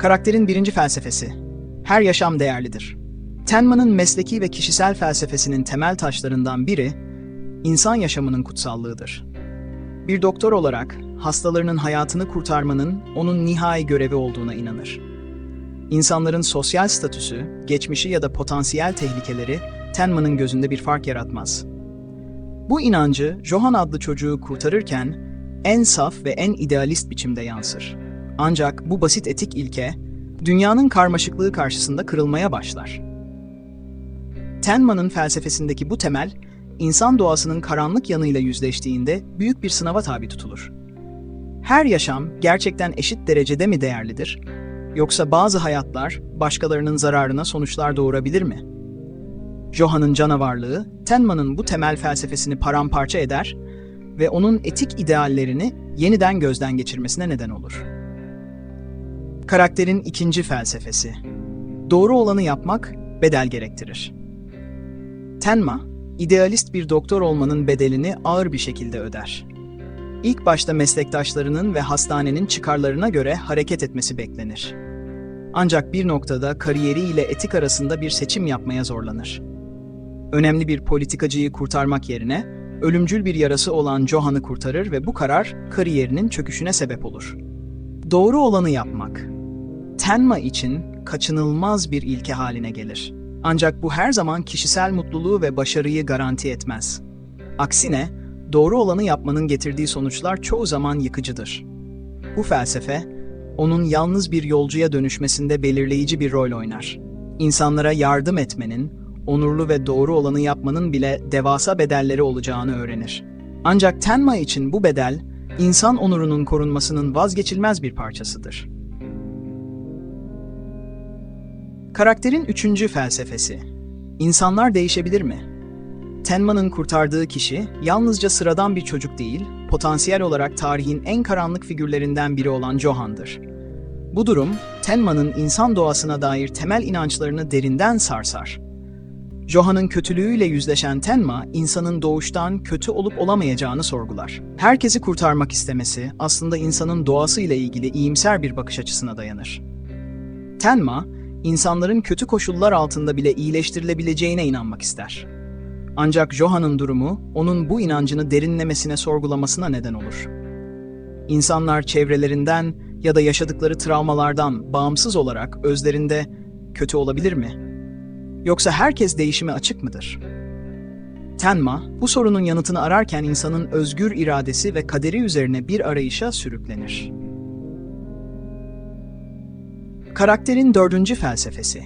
Karakterin birinci felsefesi. Her yaşam değerlidir. Tenma'nın mesleki ve kişisel felsefesinin temel taşlarından biri, insan yaşamının kutsallığıdır. Bir doktor olarak hastalarının hayatını kurtarmanın onun nihai görevi olduğuna inanır. İnsanların sosyal statüsü, geçmişi ya da potansiyel tehlikeleri Tenma'nın gözünde bir fark yaratmaz. Bu inancı Johan adlı çocuğu kurtarırken en saf ve en idealist biçimde yansır. Ancak bu basit etik ilke dünyanın karmaşıklığı karşısında kırılmaya başlar. Tenma'nın felsefesindeki bu temel, insan doğasının karanlık yanıyla yüzleştiğinde büyük bir sınava tabi tutulur. Her yaşam gerçekten eşit derecede mi değerlidir? Yoksa bazı hayatlar başkalarının zararına sonuçlar doğurabilir mi? Johann'ın canavarlığı, Tenma'nın bu temel felsefesini paramparça eder ve onun etik ideallerini yeniden gözden geçirmesine neden olur. Karakterin ikinci felsefesi. Doğru olanı yapmak bedel gerektirir. Tenma, idealist bir doktor olmanın bedelini ağır bir şekilde öder. İlk başta meslektaşlarının ve hastanenin çıkarlarına göre hareket etmesi beklenir. Ancak bir noktada kariyeri ile etik arasında bir seçim yapmaya zorlanır. Önemli bir politikacıyı kurtarmak yerine ölümcül bir yarası olan Johann'ı kurtarır ve bu karar kariyerinin çöküşüne sebep olur. Doğru olanı yapmak. Tenma için kaçınılmaz bir ilke haline gelir. Ancak bu her zaman kişisel mutluluğu ve başarıyı garanti etmez. Aksine, doğru olanı yapmanın getirdiği sonuçlar çoğu zaman yıkıcıdır. Bu felsefe, onun yalnız bir yolcuya dönüşmesinde belirleyici bir rol oynar. İnsanlara yardım etmenin, onurlu ve doğru olanı yapmanın bile devasa bedelleri olacağını öğrenir. Ancak Tenma için bu bedel, insan onurunun korunmasının vazgeçilmez bir parçasıdır. Karakterin üçüncü felsefesi. İnsanlar değişebilir mi? Tenma'nın kurtardığı kişi yalnızca sıradan bir çocuk değil, potansiyel olarak tarihin en karanlık figürlerinden biri olan Johann'dır. Bu durum, Tenma'nın insan doğasına dair temel inançlarını derinden sarsar. Johann'ın kötülüğüyle yüzleşen Tenma, insanın doğuştan kötü olup olamayacağını sorgular. Herkesi kurtarmak istemesi aslında insanın doğasıyla ilgili iyimser bir bakış açısına dayanır. Tenma, insanların kötü koşullar altında bile iyileştirilebileceğine inanmak ister. Ancak Johann'ın durumu, onun bu inancını derinlemesine sorgulamasına neden olur. İnsanlar çevrelerinden ya da yaşadıkları travmalardan bağımsız olarak özlerinde kötü olabilir mi? Yoksa herkes değişime açık mıdır? Tenma, bu sorunun yanıtını ararken insanın özgür iradesi ve kaderi üzerine bir arayışa sürüklenir. Karakterin dördüncü felsefesi.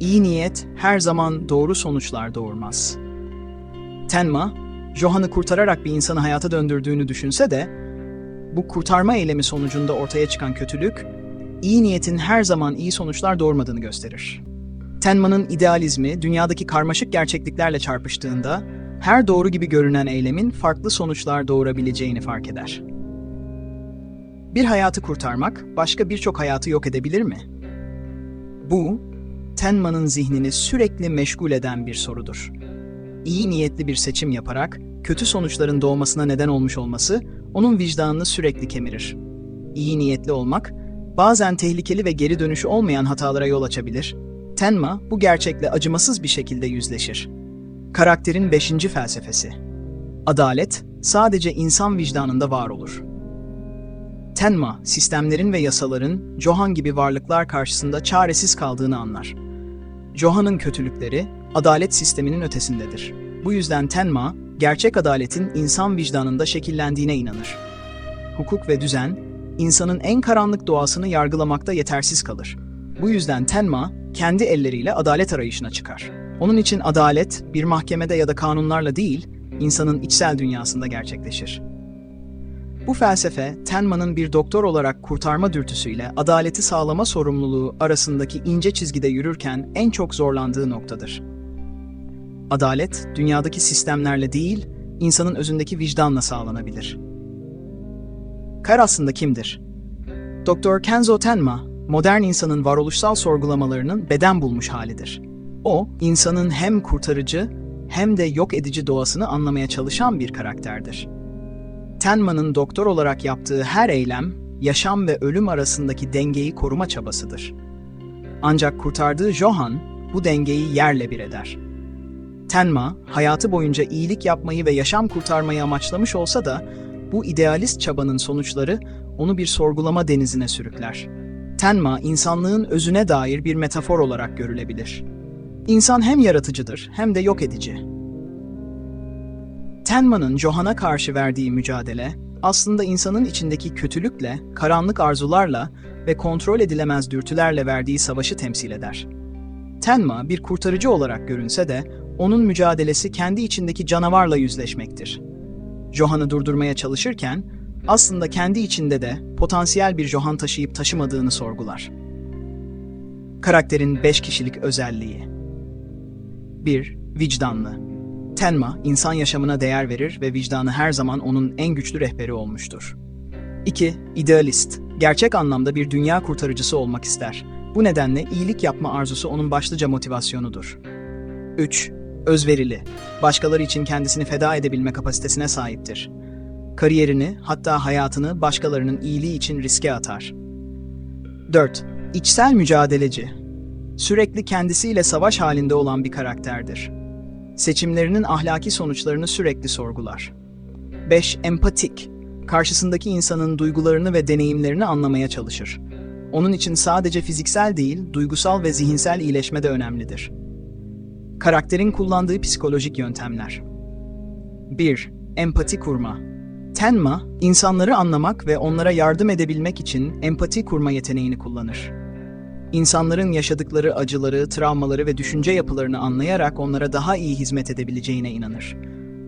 İyi niyet her zaman doğru sonuçlar doğurmaz. Tenma, Johann'ı kurtararak bir insanı hayata döndürdüğünü düşünse de, bu kurtarma eylemi sonucunda ortaya çıkan kötülük, iyi niyetin her zaman iyi sonuçlar doğurmadığını gösterir. Tenma'nın idealizmi dünyadaki karmaşık gerçekliklerle çarpıştığında, her doğru gibi görünen eylemin farklı sonuçlar doğurabileceğini fark eder. Bir hayatı kurtarmak başka birçok hayatı yok edebilir mi? Bu, Tenma'nın zihnini sürekli meşgul eden bir sorudur. İyi niyetli bir seçim yaparak kötü sonuçların doğmasına neden olmuş olması onun vicdanını sürekli kemirir. İyi niyetli olmak bazen tehlikeli ve geri dönüşü olmayan hatalara yol açabilir. Tenma bu gerçekle acımasız bir şekilde yüzleşir. Karakterin beşinci felsefesi. Adalet sadece insan vicdanında var olur. Tenma, sistemlerin ve yasaların Johan gibi varlıklar karşısında çaresiz kaldığını anlar. Johan'ın kötülükleri, adalet sisteminin ötesindedir. Bu yüzden Tenma, gerçek adaletin insan vicdanında şekillendiğine inanır. Hukuk ve düzen, insanın en karanlık doğasını yargılamakta yetersiz kalır. Bu yüzden Tenma, kendi elleriyle adalet arayışına çıkar. Onun için adalet, bir mahkemede ya da kanunlarla değil, insanın içsel dünyasında gerçekleşir. Bu felsefe, Tenma'nın bir doktor olarak kurtarma dürtüsüyle adaleti sağlama sorumluluğu arasındaki ince çizgide yürürken en çok zorlandığı noktadır. Adalet, dünyadaki sistemlerle değil, insanın özündeki vicdanla sağlanabilir. Kar aslında kimdir? Doktor Kenzo Tenma, modern insanın varoluşsal sorgulamalarının beden bulmuş halidir. O, insanın hem kurtarıcı hem de yok edici doğasını anlamaya çalışan bir karakterdir. Tenma'nın doktor olarak yaptığı her eylem yaşam ve ölüm arasındaki dengeyi koruma çabasıdır. Ancak kurtardığı Johan bu dengeyi yerle bir eder. Tenma, hayatı boyunca iyilik yapmayı ve yaşam kurtarmayı amaçlamış olsa da bu idealist çabanın sonuçları onu bir sorgulama denizine sürükler. Tenma, insanlığın özüne dair bir metafor olarak görülebilir. İnsan hem yaratıcıdır hem de yok edici. Tenma'nın Johan'a karşı verdiği mücadele, aslında insanın içindeki kötülükle, karanlık arzularla ve kontrol edilemez dürtülerle verdiği savaşı temsil eder. Tenma bir kurtarıcı olarak görünse de, onun mücadelesi kendi içindeki canavarla yüzleşmektir. Johan'ı durdurmaya çalışırken, aslında kendi içinde de potansiyel bir Johan taşıyıp taşımadığını sorgular. Karakterin 5 kişilik özelliği 1. Vicdanlı Tenma, insan yaşamına değer verir ve vicdanı her zaman onun en güçlü rehberi olmuştur. 2. İdealist. Gerçek anlamda bir dünya kurtarıcısı olmak ister. Bu nedenle iyilik yapma arzusu onun başlıca motivasyonudur. 3. Özverili. Başkaları için kendisini feda edebilme kapasitesine sahiptir. Kariyerini, hatta hayatını başkalarının iyiliği için riske atar. 4. İçsel mücadeleci. Sürekli kendisiyle savaş halinde olan bir karakterdir. Seçimlerinin ahlaki sonuçlarını sürekli sorgular. 5. Empatik. Karşısındaki insanın duygularını ve deneyimlerini anlamaya çalışır. Onun için sadece fiziksel değil, duygusal ve zihinsel iyileşme de önemlidir. Karakterin kullandığı psikolojik yöntemler 1. Empati kurma Tenma, insanları anlamak ve onlara yardım edebilmek için empati kurma yeteneğini kullanır. İnsanların yaşadıkları acıları, travmaları ve düşünce yapılarını anlayarak onlara daha iyi hizmet edebileceğine inanır.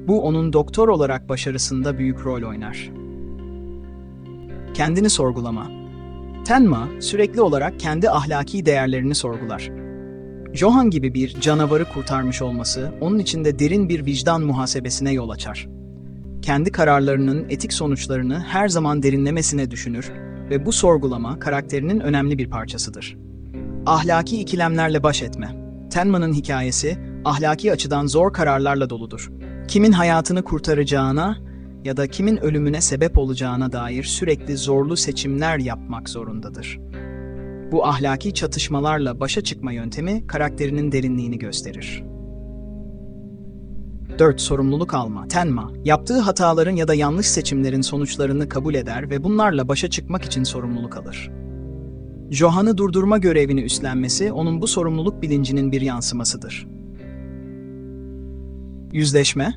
Bu onun doktor olarak başarısında büyük rol oynar. Kendini sorgulama. Tenma sürekli olarak kendi ahlaki değerlerini sorgular. Johan gibi bir canavarı kurtarmış olması onun içinde derin bir vicdan muhasebesine yol açar. Kendi kararlarının etik sonuçlarını her zaman derinlemesine düşünür ve bu sorgulama karakterinin önemli bir parçasıdır. Ahlaki ikilemlerle baş etme. Tenma'nın hikayesi ahlaki açıdan zor kararlarla doludur. Kimin hayatını kurtaracağına ya da kimin ölümüne sebep olacağına dair sürekli zorlu seçimler yapmak zorundadır. Bu ahlaki çatışmalarla başa çıkma yöntemi karakterinin derinliğini gösterir. 4. Sorumluluk alma. Tenma, yaptığı hataların ya da yanlış seçimlerin sonuçlarını kabul eder ve bunlarla başa çıkmak için sorumluluk alır. Johan'ı durdurma görevini üstlenmesi onun bu sorumluluk bilincinin bir yansımasıdır. Yüzleşme,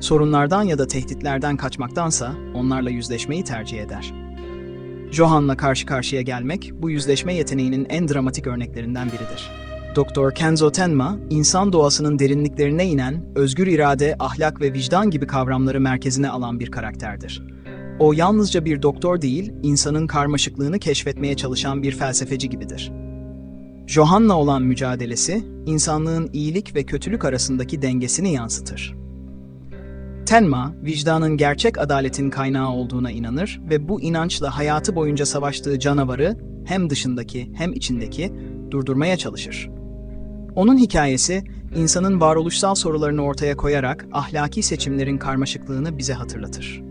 sorunlardan ya da tehditlerden kaçmaktansa onlarla yüzleşmeyi tercih eder. Johan'la karşı karşıya gelmek bu yüzleşme yeteneğinin en dramatik örneklerinden biridir. Doktor Kenzo Tenma, insan doğasının derinliklerine inen, özgür irade, ahlak ve vicdan gibi kavramları merkezine alan bir karakterdir. O yalnızca bir doktor değil, insanın karmaşıklığını keşfetmeye çalışan bir felsefeci gibidir. Johan'la olan mücadelesi, insanlığın iyilik ve kötülük arasındaki dengesini yansıtır. Tenma, vicdanın gerçek adaletin kaynağı olduğuna inanır ve bu inançla hayatı boyunca savaştığı canavarı hem dışındaki hem içindeki durdurmaya çalışır. Onun hikayesi, insanın varoluşsal sorularını ortaya koyarak ahlaki seçimlerin karmaşıklığını bize hatırlatır.